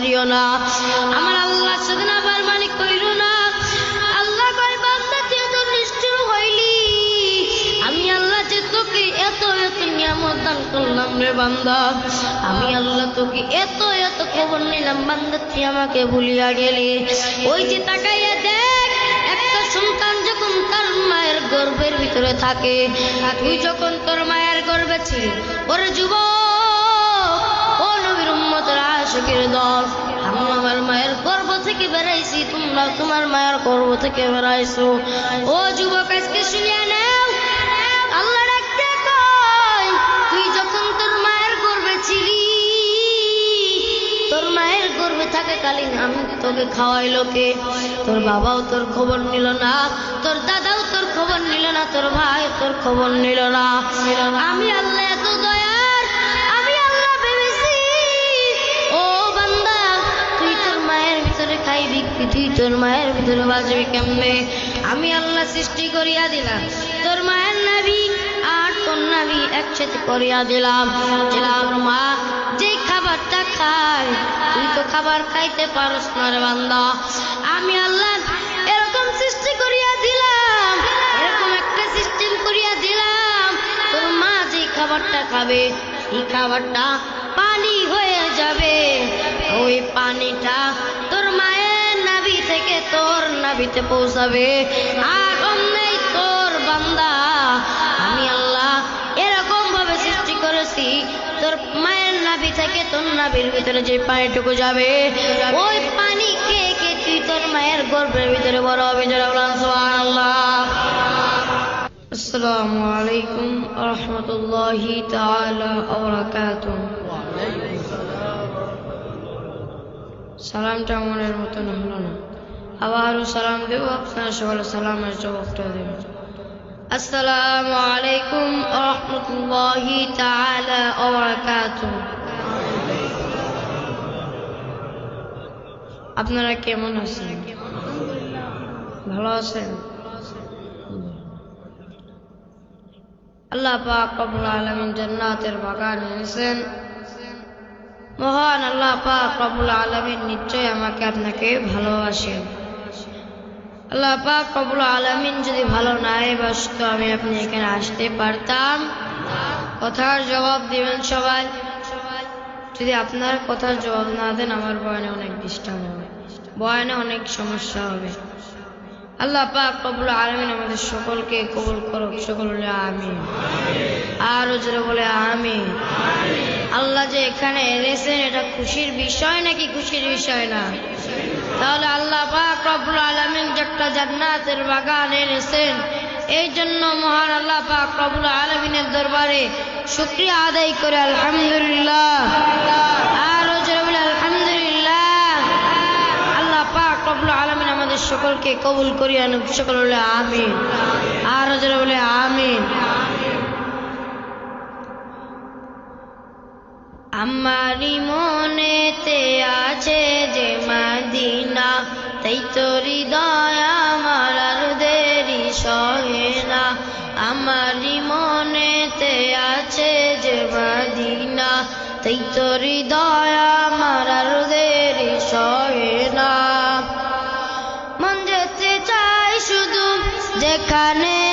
Mario না। আমার আল্লাহ সাথে না বার মালিক কইল না, আল্লাহ কয়, বান্দা, তুই তো নিষ্ঠুর হইলি। আমি আল্লাহ যে তোকে এত এত নিয়ামত দান করলাম রে বান্দা। আমি আল্লাহ তোকে এত এত খবর নিলাম, বান্দা, তুই আমাকে ভুলিয়া গেলি। ওই যে তাকাইয়া দেখ, একটা সন্তান যখন তার মায়ের গর্ভের ভিতরে থাকে, তুই যখন তোর মায়ের গর্ভে ছিলি, ওরে যুব ও নবীর উম্মতের আশিকের দল। আমি আমার মায়ের গর্ভ থেকে বেরাইছি তোমরা তোমার মায়ের গর্ভ থেকে বেরাইছো ও যুবক, আজকে শুনিয়া নাও আল্লাহ ডাকতে তুই যখন তোর মায়ের গর্ভে ছিলি, তোর মায়ের থাকাকালীন আমি তোকে খাওয়াইলো কে? তোর বাবাও তোর খবর নিল না, তোর দাদাও তোর খবর নিল না, তোর ভাই তোর খবর নিল না। আমি আল্লাহ এত দয়ার তুই তোর মায়ের ভিতরে বাঁচবি কেমনে? আমি আল্লাহ সৃষ্টি করিয়া দিলাম। তোর মায়ের নাবি আর তোর নাবি একসাথে করিয়া দিলাম। তোর মা, যে খাবারটা খায় তুই তো খাবার খাইতে পারস না রে বান্দা। আমি আল্লাহ এরকম সৃষ্টি করিয়া দিলাম, এরকম একটা সিস্টেম করিয়া দিলাম। তোর মা যে খাবারটা খাবে এই খাবারটা পানি হয়ে যাবে। ওই পানিটা তোর মায়ের থেকে তোর নাভিতে পৌঁছাবে। আর অন্যই তোর বান্দা। আমি আল্লাহ এরকম ভাবে সৃষ্টি করেছি। তোর মায়ের নাভি থেকে তোর নাভির ভিতরে যে পানিটুকু যাবে, ওই পানি খেয়ে খেয়ে তুই তোর মায়ের গর্ভের ভিতরে বড় হবে যারা সুবহানাল্লাহ। আসসালামু আলাইকুম রহমতুল্লাহি তাআলা বারাকাতুহু। সালামটা মনের মতন হলো না। আবারও সালাম দেব আপনারা সকালে সালামের জবাবটা দেবেন আসসালামু আলাইকুম রহমতুল্লাহি তাআলা ওয়া বারাকাতুহু আপনারা কেমন আছেন ভালো আছেন আল্লাহ পাক রব্বুল আলামিন জান্নাতের বাগান এনেছেন মহান আল্লাহ পাক রব্বুল আলামিন নিশ্চয় আমাকে আপনাকে ভালোবাসেন আল্লাহ পাক রব্বুল আলামিন যদি ভালো নাই বাসতো আমি আপনি এখানে আসতে পারতাম। কথার জবাব দিবেন সবাই। যদি আপনার কথার জবাব না দেন, আমার বয়ানে অনেক ডিস্টার্ব হবে। বয়ানে অনেক সমস্যা হবে। আল্লাহ পাক কবুল আলমিন আমাদের সকলকে কবুল করুক, সকল বলে আমি আরও জোরে বলে আমি আল্লাহ যে এখানে এনেছেন, এটা খুশির বিষয় নাকি খুশির বিষয় না? তাহলে আল্লাহ পাক রব্বুল আলমিন যে একটা জান্নাতের বাগান এনেছেন। এই জন্য মহান আল্লাহ পাক রব্বুল আলমিনের দরবারে শুক্রিয়া আদায় করে আলহামদুলিল্লাহ। আলহামদুলিল্লাহ। আল্লাহ পাক আলামিন আমাদের সকলকে কবুল করিয়া সকল বলে আমিন। আর বলে আমিন। আমারি মনেতে আছে যে মাদিনা, তাই তো হৃদয় আমার আর দেরি সহে না। আমারি মনেতে আছে যে মাদিনা, তাই তো হৃদয় আমার আর দেরি সহে না। মন যেতে চাই শুধু যেখানে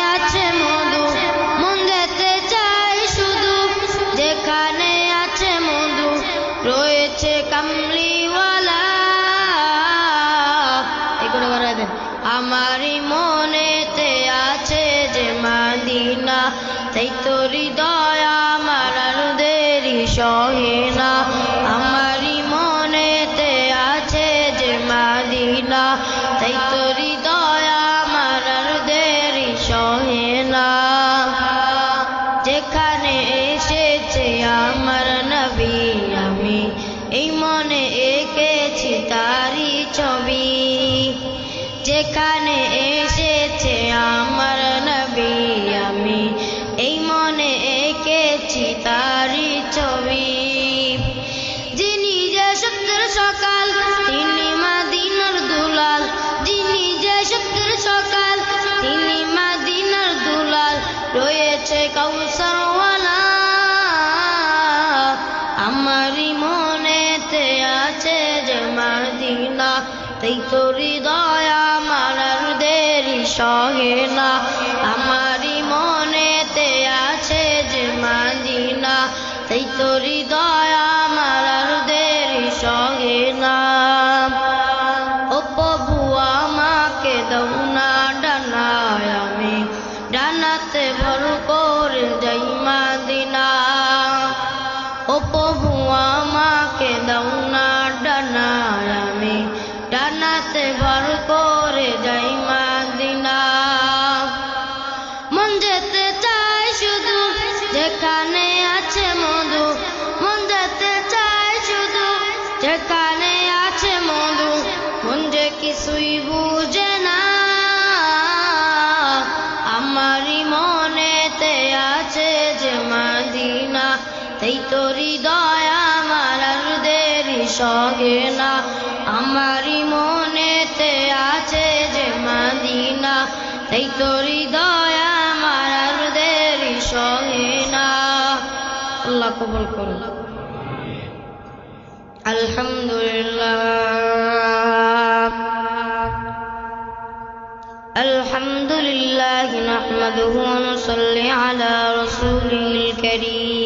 তাই তো হৃদয় আমার আর দেরি সহে না। আমারই মনেতে আছে যে মাদিনা। তাই তো হৃদয় আমার আর দেরি সহে না। যেখানে এসেছে আমার নবী, আমি এই মনে এঁকেছি তারি ছবি। যেখানে এসেছে আমার সকাল তিনি মাদিনার দুলাল, যিনি যে সত্যের সকাল তিনি মাদিনার দুলাল, রয়েছে আমারই মনেতে আছে যে তোরি দয়া মারার দেরি না। আমারই মনেতে আছে যে মাদিনা সেই তোরি সগে না আমারই মনেতে আছে যে মাদিনা তাই তোরি দয়া আমার আর দেরি সগে না আল্লাহ কবুল করুন আলহামদুলিল্লাহ الحمد لله نحمده ونصلي على رسوله الكريم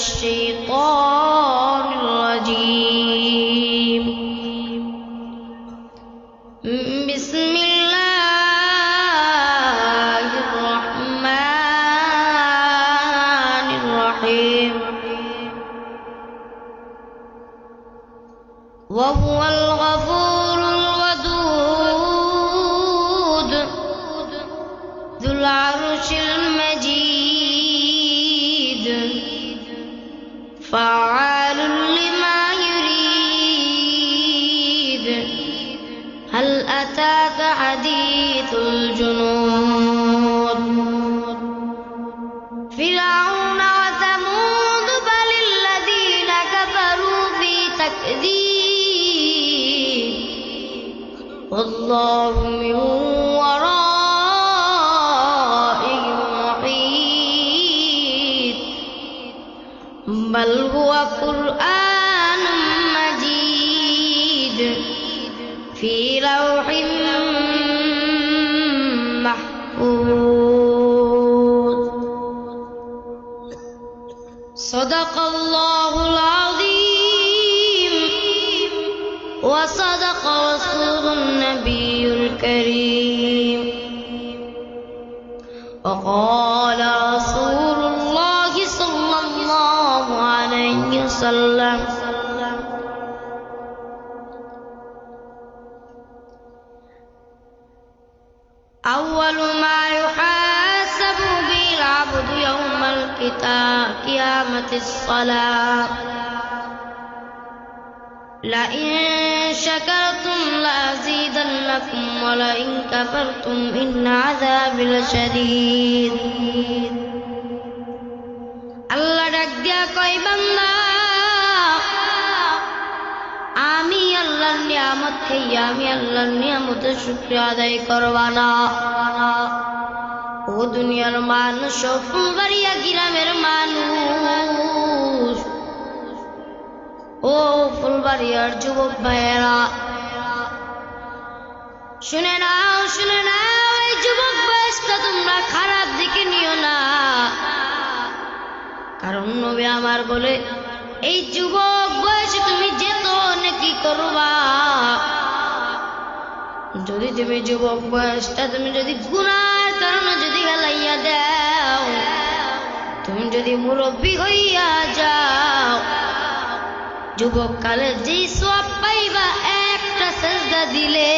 الشيطان الرجيم. بسم الله الرحمن الرحيم. وهو الغفور هل أتاك حديث الجنود. فرعون وثمود بل الذين كفروا في تكذيب. والله من ورائهم محيط. بل صدق الله العظيم وصدق رسول النبي الكريم. وقال رسول الله صلى الله عليه وسلم أول يوم الكتاب قيامة الصلاة لئن شكرتم لأزيدنكم ولئن كفرتم إن عذابي لشديد আল্লাহ ডাক দিয়া কই বান্দা আমি আল্লাহর নিয়ামত খাইয়া আমি আল্লাহর নিয়ামতের শুক্রিয়া আদায় করবা না ও দুনিয়ার মানুষ ফুলবাড়িয়া গ্রামের মানুষ। ও ফুলবাড়িয়ার যুবক ভাইয়েরা, শুনে নাও শুনে নাও, এই যুবক বয়সটা তোমরা খারাপ দিকে নিও না। কারণ নবী আমার বলে, এই যুবক বয়সে তুমি যেত নাকি করবা? যদি তুমি যুবক বয়সটা, তুমি যদি কারণে দাও। তুমি যদি মুরব্বী হইয়া যাও যুবক কালে যেই সব পাইবা, একটা সেজদা দিলে।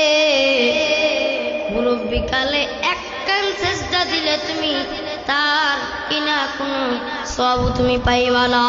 মুরব্বী কালে এক কান সেজদা দিলে তুমি, তার কিনা কোন সব তুমি পাইবা না।